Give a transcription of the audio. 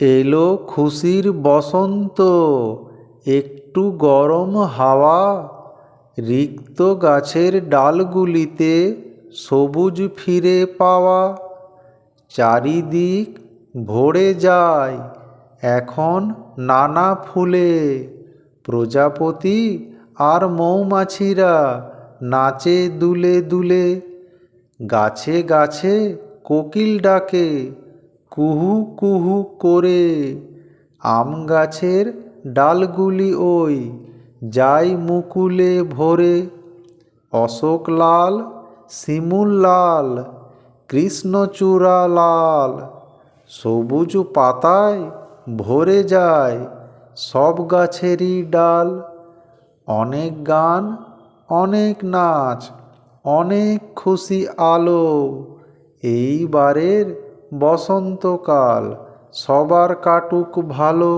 এলো খুশির বসন্ত, একটু গরম হাওয়া, রিক্ত গাছের ডালগুলিতে সবুজ ফিরে পাওয়া। চারিদিক ভরে যায় এখন নানা ফুলে। প্রজাপতি আর মৌমাছিরা নাচে দুলে দুলে, গাছে গাছে কোকিল ডাকে। কুহু কুহু করে। আম গাছের ডালগুলি ওই যাই মুকুলে ভরে। অশোক লাল, শিমুল লাল কৃষ্ণচূড়া লাল, সবুজ পাতায় ভরে যায় সব গাছেরই ডাল। অনেক গান, অনেক নাচ, অনেক খুশি আলো। এইবারের বসন্তকাল সবার কাটুক ভালো।